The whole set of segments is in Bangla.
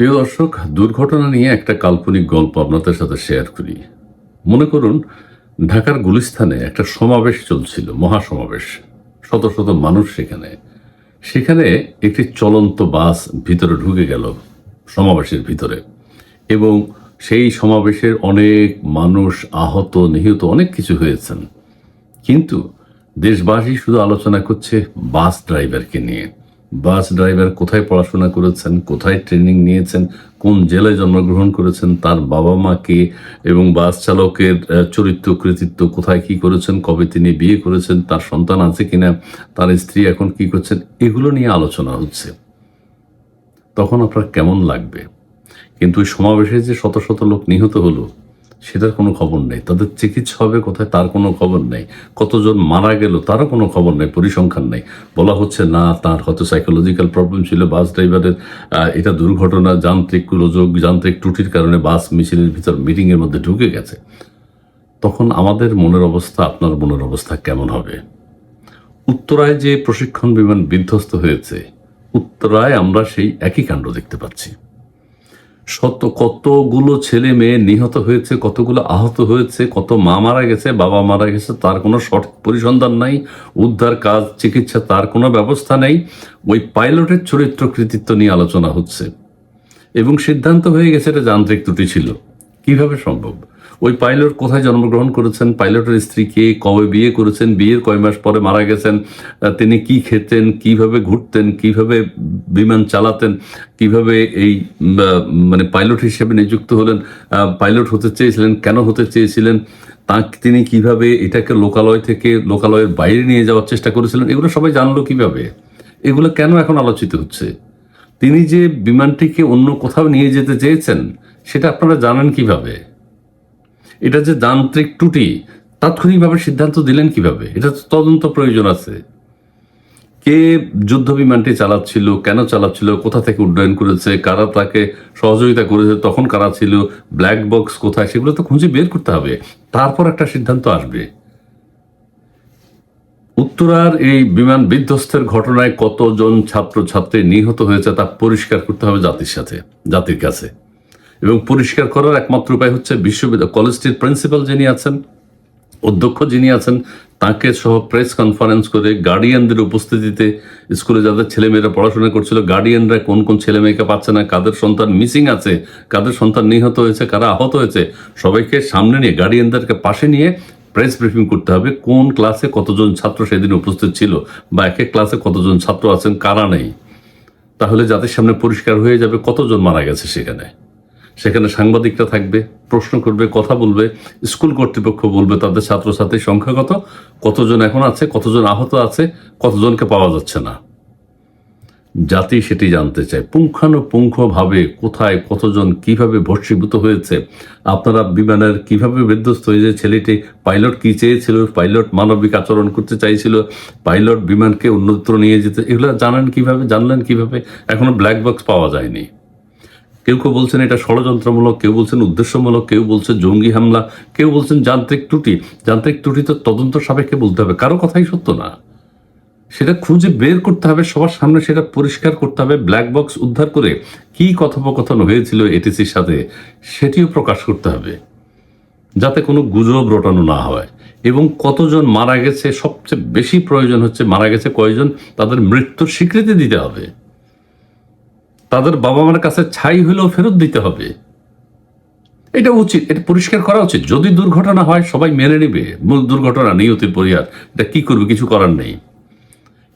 প্রিয় দর্শক, দুর্ঘটনা নিয়ে একটা কাল্পনিক গল্প আপনাদের সাথে শেয়ার করি। মনে করুন, ঢাকার গুলিস্থানে একটা সমাবেশ চলছিল, মহাসমাবেশ। শত শত মানুষ সেখানে। সেখানে একটি চলন্ত বাস ভিতরে ঢুকে গেল, সমাবেশের ভিতরে। এবং সেই সমাবেশের অনেক মানুষ আহত, নিহত, অনেক কিছু হয়েছেন। কিন্তু দেশবাসী শুধু আলোচনা করছে বাস ড্রাইভারকে নিয়ে। বাস ড্রাইভার কোথায় পড়াশোনা করেছেন, কোথায় ট্রেনিং নিয়েছেন, কোন জেলায় জন্মগ্রহণ করেছেন, তার বাবা মা কে এবং বাস চালকের চরিত্র, কৃতিত্ব কোথায় কি করেছেন, কবে তিনি বিয়ে করেছেন, তার সন্তান আছে কিনা, তার স্ত্রী এখন কি করছেন, এগুলো নিয়ে আলোচনা হচ্ছে। তখন আপনার কেমন লাগবে? কিন্তু ওই সমাবেশে যে শত শত লোক নিহত হলো সেটার কোনো খবর নেই। তাদের চিকিৎসা হবে কোথায় তার কোনো খবর নেই। কতজন মারা গেল তারও কোনো খবর নেই, পরিসংখ্যান নেই। বলা হচ্ছে, না, তার হয়তো সাইকোলজিক্যাল প্রবলেম ছিল, বাস ড্রাইভারের এটা দুর্ঘটনা, যান্ত্রিক গোলযোগ যান্ত্রিক ত্রুটির কারণে বাস মিছিলের ভিতর মিটিংয়ের মধ্যে ঢুকে গেছে। তখন আমাদের মনের অবস্থা, আপনার মনের অবস্থা কেমন হবে? উত্তরায় যে প্রশিক্ষণ বিমান বিধ্বস্ত হয়েছে, উত্তরায় আমরা সেই একই কাণ্ড দেখতে পাচ্ছি। শত কতগুলো ছেলে মেয়ে নিহত হয়েছে, কতগুলো আহত হয়েছে, কত মা মারা গেছে, বাবা মারা গেছে, তার কোনো সঠিক পরিসন্ধান নাই, উদ্ধার কাজ, চিকিৎসা, তার কোনো ব্যবস্থা নেই। ওই পাইলটের চরিত্র কৃতিত্ব নিয়ে আলোচনা হচ্ছে। এবং সিদ্ধান্ত হয়ে গেছে এটা যান্ত্রিক ত্রুটি ছিল। কীভাবে সম্ভব? ওই পাইলট কোথায় জন্মগ্রহণ করেছেন? পাইলটের স্ত্রীকে কবে বিয়ে করেছেন? বিয়ের কয় মাস পরে মারা গেছেন? তিনি কি খেতেন? কীভাবে ঘুরতেন? কীভাবে বিমান চালাতেন? কীভাবে এই মানে পাইলট হিসেবে নিযুক্ত হলেন? পাইলট হতে চেয়েছিলেন? কেন হতে চেয়েছিলেন? তা তিনি কীভাবে এটাকে লোকালয় থেকে লোকালয়ের বাইরে নিয়ে যাওয়ার চেষ্টা করেছিলেন? এগুলো সবাই জানলো কীভাবে? এগুলো কেন এখন আলোচিত হচ্ছে? তিনি যে বিমানটিকে অন্য কোথাও নিয়ে যেতে চেয়েছেন, সেটা আপনারা জানেন কীভাবে? এটা যে যান্ত্রিক ত্রুটি, তাৎক্ষণিকভাবে সিদ্ধান্ত দিলেন কীভাবে? এটা তো তদন্ত প্রয়োজন আছে। কে যুদ্ধ বিমানটি চালাচ্ছিল, কেন চালাচ্ছিল, কোথা থেকে উড্ডয়ন করেছে, কারা তাকে সহযোগিতা করেছে, তখন কারা ছিল ব্ল্যাক বক্স কোথায়, সেগুলো তো খুঁজে বের করতে হবে। তারপর একটা সিদ্ধান্ত আসবে। উত্তরার এই বিমান বিধ্বস্তের ঘটনায় কতজন ছাত্র ছাত্রী নিহত হয়েছে তা পরিষ্কার করতে হবে জাতির সাথে, জাতির কাছে। এবং পরিষ্কার করার একমাত্র উপায় হচ্ছে বিশ্ববিদ্যালয়, কলেজটির প্রিন্সিপাল যিনি আছেন, অধ্যক্ষ যিনি আছেন, তাকে সহ প্রেস কনফারেন্স করে গার্ডিয়ানদের উপস্থিতিতে স্কুলে যাদের ছেলেমেয়েরা পড়াশোনা করছিল, গার্ডিয়ানরা কোন কোন ছেলে মেয়েকে পাচ্ছে না, কাদের সন্তান মিসিং আছে, কাদের সন্তান নিহত হয়েছে, কারা আহত হয়েছে, সবাইকে সামনে নিয়ে, গার্ডিয়ানদেরকে পাশে নিয়ে প্রেস ব্রিফিং করতে হবে, কোন ক্লাসে কতজন ছাত্র সেদিন উপস্থিত ছিল বা এক এক ক্লাসে কতজন ছাত্র আছেন, কারা নেই। তাহলে যাদের সামনে পরিষ্কার হয়ে যাবে, কতজন মারা গেছে সেখানে? সেখানে সাংবাদিকরা থাকবে, প্রশ্ন করবে, কথা বলবে, স্কুল কর্তৃপক্ষ বলবে তাদের ছাত্রছাত্রীর সংখ্যা কত, কতজন এখন আছে, কতজন আহত আছে, কতজনকে পাওয়া যাচ্ছে না। জাতি সেটি জানতে চায়। পুঙ্খানুপুঙ্খভাবে কোথায় কতজন কীভাবে ভর্ষীভূত হয়েছে, আপনারা বিমানের কীভাবে বিধ্বস্ত হয়েছে ছেলেটি পাইলট কি চেয়েছিল, পাইলট মানবিক আচরণ করতে চাইছিল, পাইলট বিমানকে অন্যত্র নিয়ে যেতে, এগুলো জানেন কীভাবে, জানলেন কীভাবে, এখনও ব্ল্যাক বক্স পাওয়া যায়নি। কেউ কেউ বলছেন এটা ষড়যন্ত্রমূলক, কেউ বলছেন উদ্দেশ্যমূলক, কেউ বলছে জঙ্গি হামলা, কেউ বলছেন যান্ত্রিক ত্রুটি। যান্ত্রিক ত্রুটি তো তদন্ত সাপেক্ষে বলতে হবে। কারও কথাই সত্য না। সেটা খুঁজে বের করতে হবে, সবার সামনে সেটা পরিষ্কার করতে হবে ব্ল্যাক বক্স উদ্ধার করে কি কথোপকথন হয়েছিল এটিসির সাথে সেটিও প্রকাশ করতে হবে, যাতে কোনো গুজব রটানো না হয়। এবং কতজন মারা গেছে, সবচেয়ে বেশি প্রয়োজন হচ্ছে মারা গেছে কয়জন, তাদের মৃত্যুর স্বীকৃতি দিতে হবে। তাদের বাবা মার কাছে ছাই হলেও ফেরত দিতে হবে। এটা উচিত, এটা পরিষ্কার করা উচিত। যদি দুর্ঘটনা হয়, সবাই মেনে নেবে। মূল দুর্ঘটনা নিয়তির পরিহার। এটা কি করবে, কিছু করার নেই।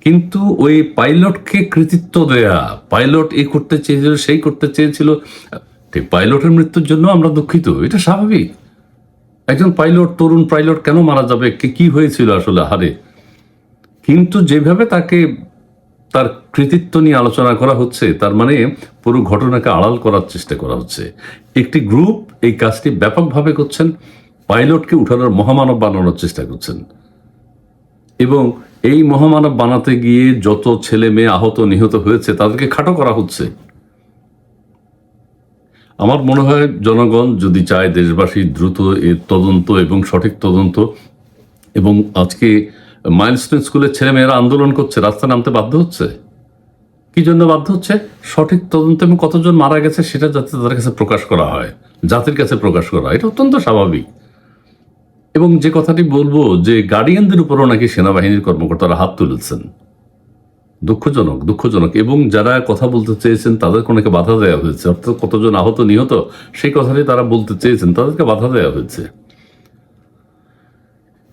কিন্তু ওই পাইলটকে কৃতিত্ব দেয়া, পাইলট এই করতে চেয়েছিল, সেই করতে চেয়েছিল পাইলটের মৃত্যুর জন্য আমরা দুঃখিত। এটা স্বাভাবিক। একজন পাইলট, তরুণ পাইলট কেন মারা যাবে? কি হয়েছিল আসলে? হারে। কিন্তু যেভাবে তাকে তার কৃতিত্ব নিয়ে আলোচনা করা হচ্ছে, তার মানে পুরো ঘটনাকে আড়াল করার চেষ্টা করা হচ্ছে। একটি গ্রুপ এই কাজটি ব্যাপকভাবে করছেন, পাইলটকে উঠানোর মহামানব বানানোর চেষ্টা করছেন। এবং এই মহামানব বানাতে গিয়ে যত ছেলে মেয়ে আহত, নিহত হয়েছে, তাদেরকে খাটো করা হচ্ছে। আমার মনে হয় জনগণ যদি চায় দেশবাসী দ্রুত এর তদন্ত এবং সঠিক তদন্ত, এবং আজকে মাইলস্টোন স্কুলের ছেলেমেয়েরা আন্দোলন করছে, রাস্তা নামতে বাধ্য হচ্ছে? কি জন্য বাধ্য হচ্ছে? সঠিক তদন্ত এবং কতজন মারা গেছে সেটা যাতে তাদের কাছে প্রকাশ করা হয়, জাতির কাছে প্রকাশ করা হয়, এটা অত্যন্ত স্বাভাবিক। এবং যে কথাটি বলব যে গার্ডিয়ানদের উপরও নাকি সেনাবাহিনীর কর্মকর্তারা হাত তুলেছেন। দুঃখজনক দুঃখজনক। এবং যারা কথা বলতে চেয়েছেন, তাদেরকে অনেকে বাধা দেওয়া হয়েছে। অর্থাৎ কতজন আহত, নিহত, সেই কথাটি তারা বলতে চেয়েছেন, তাদেরকে বাধা দেওয়া হয়েছে।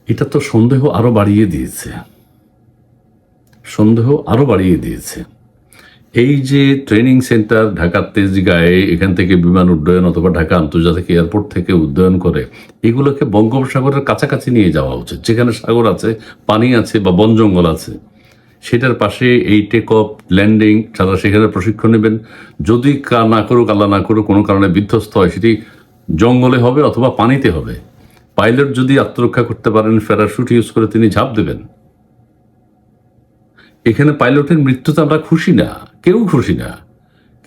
এটা তো সন্দেহ আরও বাড়িয়ে দিয়েছে। সন্দেহ আরও বাড়িয়ে দিয়েছে। এই যে ট্রেনিং সেন্টার ঢাকার তেজগাঁয়ে, এখান থেকে বিমান উড্ডয়ন অথবা ঢাকা আন্তর্জাতিক এয়ারপোর্ট থেকে উড্ডয়ন করে, এগুলোকে বঙ্গোপসাগরের কাছাকাছি নিয়ে যাওয়া উচিত। যেখানে সাগর আছে, পানি আছে বা বন জঙ্গল আছে, সেটার পাশে এই টেক অফ ল্যান্ডিং তারা সেখানে প্রশিক্ষণ নেবেন। যদি কা, না করুক, আল্লাহ না করুক, কোনো কারণে বিধ্বস্ত হয়, সেটি জঙ্গলে হবে অথবা পানিতে হবে। পাইলট যদি আত্মরক্ষা করতে পারেন প্যারাশুট ইউজ করে তিনি ঝাঁপ দেবেন। এখানে পাইলটের মৃত্যুতে আমরা খুশি না, কেউ খুশি না।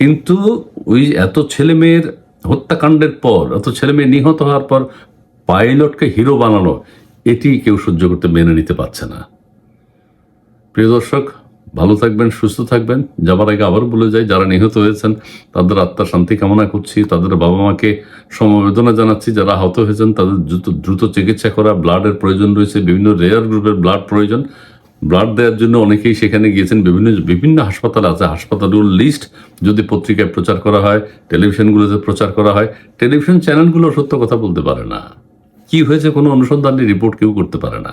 কিন্তু ওই এত ছেলে মেয়ের হত্যাকাণ্ডের পর, এত ছেলে মেয়ে নিহত হওয়ার পর পাইলটকে হিরো বানানো, এটি কেউ সহ্য করতে মেনে নিতে পারছে না। প্রিয় দর্শক ভালো থাকবেন, সুস্থ থাকবেন। যাবার আগে আবার বলে যাই, যারা নিহত হয়েছেন, তাদের আত্মার শান্তি কামনা করছি। তাদের বাবা মাকে সমবেদনা জানাচ্ছি, যারা আহত হয়েছেন, তাদের দ্রুত দ্রুত চিকিৎসা করা, ব্লাডের প্রয়োজন রয়েছে, বিভিন্ন রেয়ার গ্রুপের ব্লাড প্রয়োজন। ব্লাড দেওয়ার জন্য অনেকেই সেখানে গিয়েছেন, বিভিন্ন বিভিন্ন হাসপাতাল আছে। হাসপাতালগুলোর লিস্ট যদি পত্রিকায় প্রচার করা হয় টেলিভিশনগুলোতে প্রচার করা হয় টেলিভিশন চ্যানেলগুলো সত্য কথা বলতে পারে না। কি হয়েছে কোনো অনুসন্ধানী রিপোর্ট কেউ করতে পারে না।